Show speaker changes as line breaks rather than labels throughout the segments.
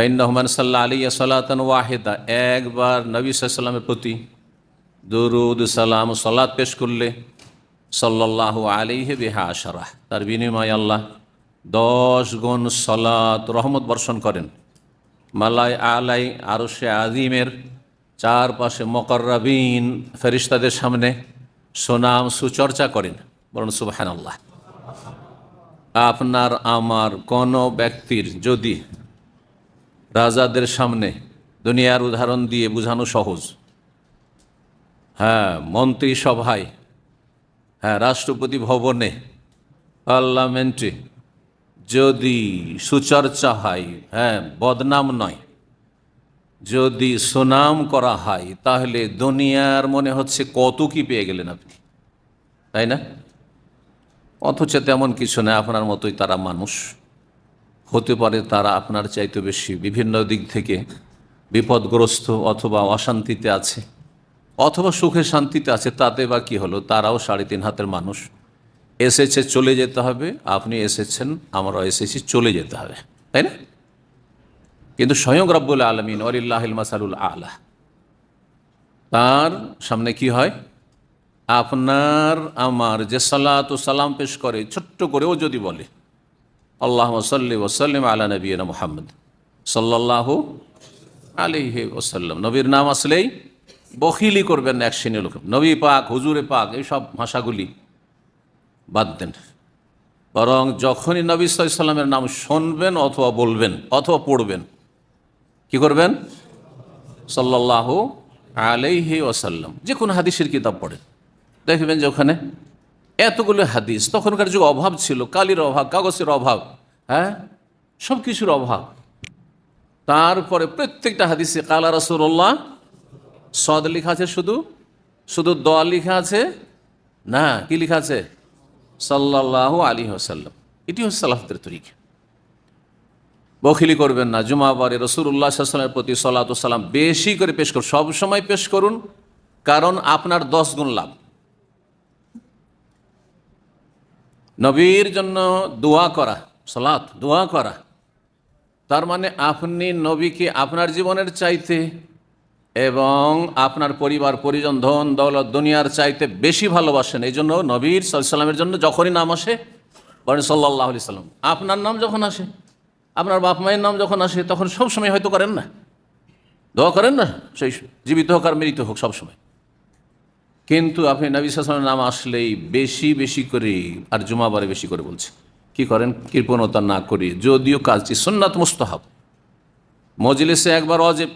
Fine Rahman সাল্লাহ আলী সাল্লাতন ওয়াহেদা একবার নবী সাল্লামের প্রতি দরুদ, সালাম সালাত পেশ করলে সাল্লাহ আলিহে বেহা আশারাহ। তার বিনিময় আল্লাহ দশ গুণ সলাত, রহমত বর্ষণ করেন। মালাই আলাই আরও সে আজিমের চারপাশে মকর্রাবিন ফেরিস্তাদের সামনে সুনাম, সুচর্চা করেন। বলুন সুবাহান আল্লাহ আপনার, আমার কোনো ব্যক্তির যদি রাজাদের সামনে দুনিয়ার উদাহরণ দিয়ে বোঝানো সহজ। হ্যাঁ মন্ত্রী সভায় হ্যাঁ রাষ্ট্রপতি ভবনে, পার্লামেন্টে যদি সুচর্চা হয় হ্যাঁ বদনাম নয়, যদি সুনাম করা হয়, তাহলে দুনিয়ার মনে হচ্ছে কত কি পেয়ে গেলেন আপনি, তাই না? অথচ তেমন কিছু না, আপনার মতোই তারা মানুষ। হতে পারে তারা আপনার চাইতে বেশি। বিভিন্ন দিক থেকে বিপদগ্রস্ত অথবা অশান্তিতে আছে, অথবা সুখে শান্তিতে আছে, তাতে বা কি হলো? তারাও সাড়ে তিন হাতের মানুষ। এসেছে, চলে যেতে হবে। আপনি এসেছেন, আমরাও এসেছি, চলে যেতে হবে। তাই না? কিন্তু স্বয়ং রব্বুল আলমিন অলিল্লাহিল মাসালুল আলা, তার সামনে কি হয়? আপনার আমার যে সালাত ও সালাম পেশ করে, ছোট্ট করেও যদি বলে আল্লাহ সাল্লি ওসাল্লিম আলা নবীনা মোহাম্মদ সাল্লাহ আলিহি ওসাল্লাম নবীর নাম আসলেই বখিলি করবেন না এক শ্রেণির লোক। নবী পাক, হুজুরে পাক এইসব ভাষাগুলি বাদ দেন। বরং যখনই নবী সাল্লামের নাম শুনবেন অথবা বলবেন, অথবা পড়বেন, কি করবেন? সাল্লাহ আলাইহি ওসাল্লাম যে কোনো হাদিসের কিতাব পড়েন। দেখবেন যে ওখানে এতগুলো হাদিস, তখনকার যুগ অভাব ছিল, কালির অভাব, কাগজের অভাব হ্যাঁ? সব কিছুর অভাব। তারপরে প্রত্যেকটা হাদিসে কালা রসুল্লাহ সদ লেখা আছে শুধু? শুধু দ লেখা আছে? না, কি লেখা আছে? সাল্লাহ আলী আসাল্লাম এটি হচ্ছে সালাফদের তরিকা। বখিলি করবেন না জুমাবারে রসুল্লাহ সাল্লামের প্রতি সাল্লাত সাল্লাম বেশি করে পেশ করুন, সবসময় পেশ করুন, কারণ আপনার দশ গুণ লাভ। নবীর জন্য দোয়া করা সলাৎ দোয়া করা। তার মানে আপনি নবীকে আপনার জীবনের চাইতে এবং আপনার পরিবার, পরিজন, ধন, দৌলত দুনিয়ার চাইতে বেশি ভালোবাসেন। এই জন্য নবীর সাল্লামের জন্য যখনই নাম আসে, বলেন সাল্লাহ আলি সাল্লাম আপনার নাম যখন আসে, আপনার বাপ মায়ের নাম যখন আসে, তখন সবসময় হয়তো করেন না। দোয়া করেন না, সেই জীবিত হোক আর মৃত হোক সবসময়। কিন্তু আপনি নবী সালামের নাম আসলেই বেশি বেশি করে আর জুমাবারে বেশি করে বলছে। কি করেন? কৃপণতা না করি। যদিও কাজটি সুন্নাত মুস্তাহাব। মজলিসে একবার অজেব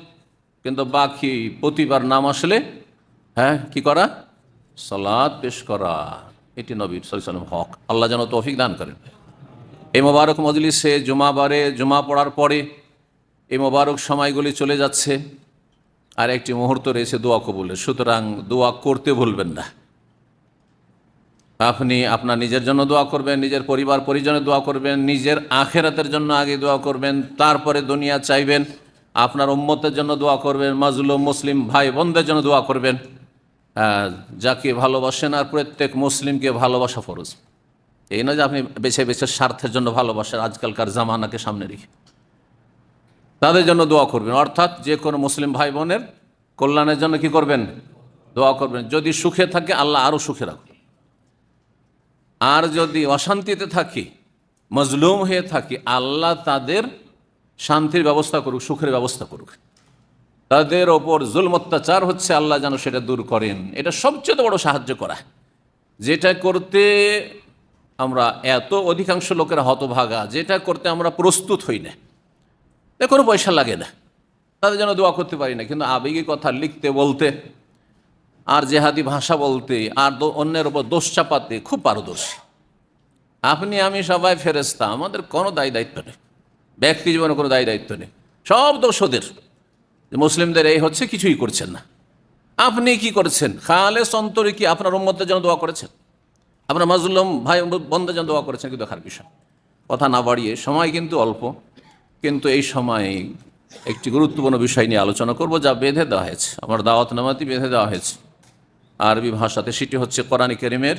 কিন্তু বাকি প্রতিবার নাম আসলে হ্যাঁ কি করা? সালাদ পেশ করা। এটি নবী সাল্লাম হক। আল্লাহ যেন তৌফিক দান করেন। এই মোবারক মজলিসে জুমাবারে জুমা পড়ার পরে এই মোবারক সময়গুলি চলে যাচ্ছে। আর একটি মুহূর্ত রয়েছে দোয়া কবুলের। সুতরাং দোয়া করতে ভুলবেন না। আপনি আপনার নিজের জন্য দোয়া করবেন, নিজের পরিবার, পরিজনের দোয়া করবেন, নিজের আখেরাতের জন্য আগে দোয়া করবেন, তারপরে দুনিয়া চাইবেন, আপনার উম্মতের জন্য দোয়া করবেন, মাজলুম, মুসলিম ভাই বোনদের জন্য দোয়া করবেন। যাকে ভালোবাসেন আর প্রত্যেক মুসলিমকে ভালোবাসা ফরজ। এই নয় যে আপনি বেছে বেছে স্বার্থের জন্য ভালোবাসেন, আজকালকার জামানাকে সামনে রেখে। তাদের জন্য দোয়া করবেন। অর্থাৎ যে কোনো মুসলিম ভাই বোনের কল্যাণের জন্য কি করবেন? দোয়া করবেন। যদি সুখে থাকে, আল্লাহ আরও সুখে রাখবেন আর যদি অশান্তিতে থাকি, মজলুম হয়ে থাকি, আল্লাহ তাদের শান্তির ব্যবস্থা করুক, সুখের ব্যবস্থা করুক। তাদের ওপর জুল অত্যাচার হচ্ছে, আল্লাহ যেন সেটা দূর করেন। এটা সবচেয়ে বড় সাহায্য করা। যেটা করতে আমরা এত অধিকাংশ লোকেরা হতভাগা, যেটা করতে আমরা প্রস্তুত হই না। এ কোনো পয়সা লাগে না। তাদের জন্য দোয়া করতে পারি না, কিন্তু আবেগী কথা লিখতে, বলতে, আর জেহাদি ভাষা বলতে, আর অন্যের ওপর দোষ চাপাতে খুব পারদর্শী। আপনি, আমি সবাই ফেরেস্তা আমাদের কোনো দায়ী দায়িত্ব নেই। ব্যক্তি জীবনে কোনো দায়ী দায়িত্ব নেই। সব দোষ ওদের। মুসলিমদের এই হচ্ছে, কিছুই করছেন না। আপনি কি করেছেন? খালে সন্তরে কি আপনার উম্মতের জন্য দোয়া করেছেন? আপনার মাজলুম ভাই বন্ধের জন্য দোয়া করেছেন, কিন্তু দেখার বিষয়। কথা না বাড়িয়ে, সময় কিন্তু অল্প। কিন্তু এই সময় একটি গুরুত্বপূর্ণ বিষয় নিয়ে আলোচনা করব যা বেঁধে দেওয়া হয়েছে। আমার দাওয়াত নামাতি বেঁধে দেওয়া হয়েছে। আরবি ভাষাতে সেটি হচ্ছে কোরআনী করিমের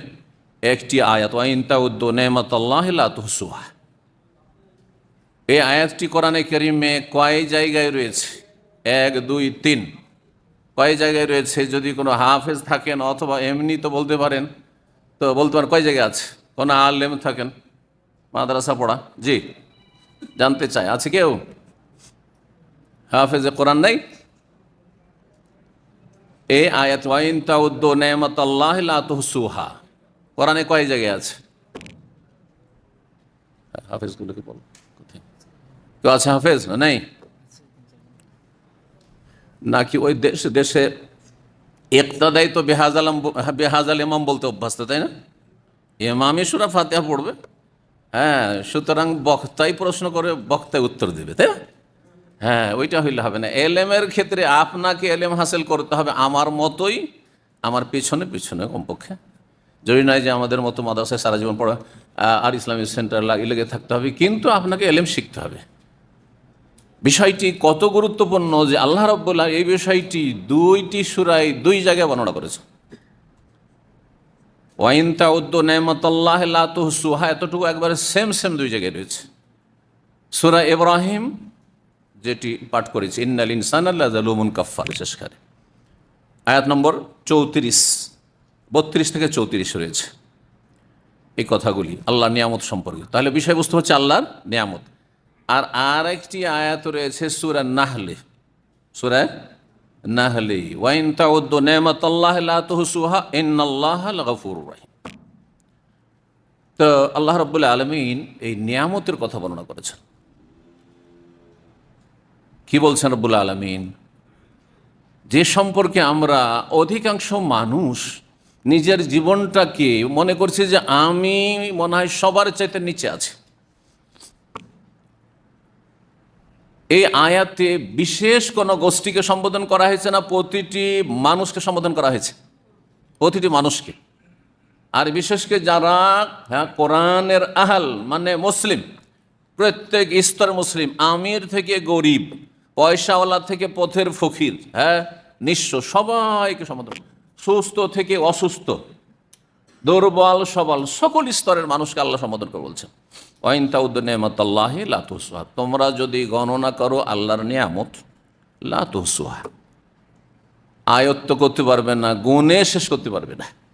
একটি আয়াত ওয়াইনতা উদ্দ নেমত আল্লাহ এই আয়াতটি কোরআনে করিমে কয় জায়গায় রয়েছে? এক, দুই, তিন। কয় জায়গায় রয়েছে? যদি কোনো হাফেজ থাকেন অথবা এমনি তো বলতে পারেন, তো বলতে পারেন, কয় জায়গায় আছে? কোনো আলেম থাকেন? মাদ্রাসা পড়া? জি। জানতে চাই। আছে কেউ? হাফেজে কোরআন নাই? এই আয়াত, ওয়াইন তাউদ্দ নেমত আল্লাহ লাতুহসুহা কোরআনে কয় জায়গায় আছে? হাফেজগুলোকে বল কেউ আছে হাফেজ? নেই? নাকি ওই দেশে দেশে একতাদাই তো বেহাজ আলম বেহাজ আল ইমাম বলতে অভ্যস্ত, তাই না? ইমামই সুরা ফাতেহা পড়বে। হ্যাঁ সুতরাং বক্তাই প্রশ্ন করে, বক্তাই উত্তর দেবে, তাই হ্যাঁ ওইটা হইলে হবে না। এলেমের ক্ষেত্রে আপনাকে এলেম হাসিল করতে হবে আমার মতোই, আমার পিছনে পিছনে কমপক্ষে। যদি নয় যে আমাদের মতো মাদ্রাসায় সারা জীবন পড়া আর ইসলামিক সেন্টার লাগিয়ে লেগে থাকতে হবে, কিন্তু আপনাকে এলেম শিখতে হবে। বিষয়টি কত গুরুত্বপূর্ণ যে আল্লাহ রব্বুল্লাহ এই বিষয়টি দুইটি সুরাই দুই জায়গায় বর্ণনা করেছে ওয়াইন তাউদ্দ নেমতল্লাহ সুহা এতটুকু একবারে সেম সেম দুই জায়গায় রয়েছে। সুরা ইব্রাহিম যেটি পাঠ করেছে, ইন্নাল ইনসান আল্লাহ জালুমুন কাফার শেষকারে আয়াত নম্বর চৌত্রিশ, বত্রিশ থেকে চৌত্রিশ রয়েছে। এই কথাগুলি আল্লাহর নিয়ামত সম্পর্কে। তাহলে বিষয়বস্তু হচ্ছে আল্লাহর নিয়ামত। আর আর একটি আয়াত রয়েছে সুরা নাহলে। সুরা নাহলে, ওয়াইন তাউদ্দ নেমত আল্লাহ লাতুহসুহা ইন্নাল্লাহ গফুর রাহিম. তো আল্লাহ রব্বুল্লাহ আলমিন এই নিয়ামতের কথা বর্ণনা করেছেন। কি বলছেন রব্বুল আলমিন? যে সম্পর্কে আমরা অধিকাংশ মানুষ নিজের জীবনটাকে মনে করছি যে আমি মনে হয় সবার চাইতে নিচে আছি। এই আয়াতে বিশেষ কোনো গোষ্ঠীকে সম্বোধন করা হয়েছে না, প্রতিটি মানুষকে সম্বোধন করা হয়েছে? প্রতিটি মানুষকে। আর বিশেষ করে যারা হ্যাঁ কোরআনের আহাল মানে মুসলিম, প্রত্যেক স্তর মুসলিম, আমির থেকে গরিব, পয়সাওয়ালা থেকে পথের ফকির হ্যাঁ নিঃস্ব সবাইকে সম্বোধন সুস্থ থেকে অসুস্থ। দুর্বল, সবল, সকল স্তরের মানুষকে আল্লাহ সম্বোধন করে বলছেন। ওয়াইন তাউদ্দ নেমত তোমরা যদি গণনা করো আল্লাহর নিয়ামত লাতুসুহা আয়ত্ত করতে পারবে না, গুণে শেষ করতে পারবে না।